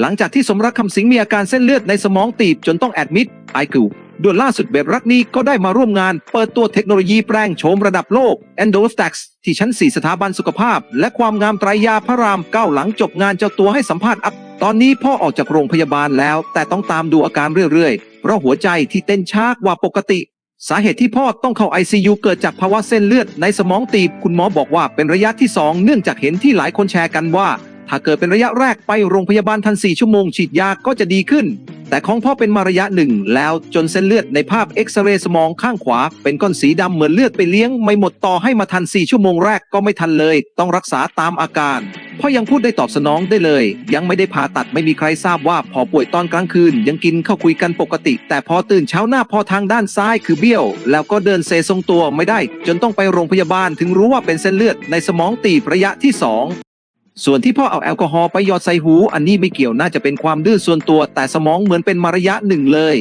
หลังจากที่สมรักคำสิงมีอาการเส้นเลือดในสมองตีบจนต้องแอดมิดไอคิวด่วนล่าสุดเบบรักนี้ก็ได้มาร่วมงาน เปิดตัวเทคโนโลยีแปลงโฉมระดับโลก e n d o s t a x ที่ชั้น 4 สถาบันสุขภาพ และความงามไตรยาพระรามเก้าหลังจบงานเจ้าตัวให้สัมภาษณ์อัพ ตอนนี้พ่อออกจากโรงพยาบาลแล้ว แต่ต้องตามดูอาการเรื่อยๆ เพราะหัวใจที่เต้นช้ากว่าปกติ สาเหตุที่พ่อต้องเข้า ICU เกิดจากภาวะเส้นเลือดในสมองตีบคุณหมอบอกว่าเป็นระยะที่ 2 เนื่องจากเห็นที่หลายคนแชร์กันว่า ถ้าเกิดเป็นระยะแรกไปโรงพยาบาลทัน 4 ชั่วโมงฉีดยาก็จะดีขึ้น แต่ของพ่อเป็นมาระยะหนึ่งแล้วจนเส้นเลือดในภาพเอ็กซเรย์สมองข้างขวา เป็นก้อนสีดำเหมือนเลือดไปเลี้ยง ไม่หมดต่อให้มาทัน 4 ชั่วโมงแรกก็ไม่ทันเลย ต้องรักษาตามอาการพ่อยังพูดได้ตอบสนองได้เลย ยังไม่ได้ผ่าตัดไม่มีใครทราบว่าพอป่วยตอนกลางคืน ยังกินข้าวคุยกันปกติ แต่พอตื่นเช้าหน้าพอทางด้านซ้ายคือเบี้ยว แล้วก็เดินเซทรงตัวไม่ได้ จนต้องไปโรงพยาบาลถึงรู้ว่าเป็นเส้นเลือดในสมองตีบระยะที่สอง ส่วนที่พ่อเอาแอลกอฮอล์ไปหยอดใส่หู อันนี้ไม่เกี่ยวน่าจะเป็นความดื้อส่วนตัว แต่สมองเหมือนเป็นมารยะหนึ่งเลย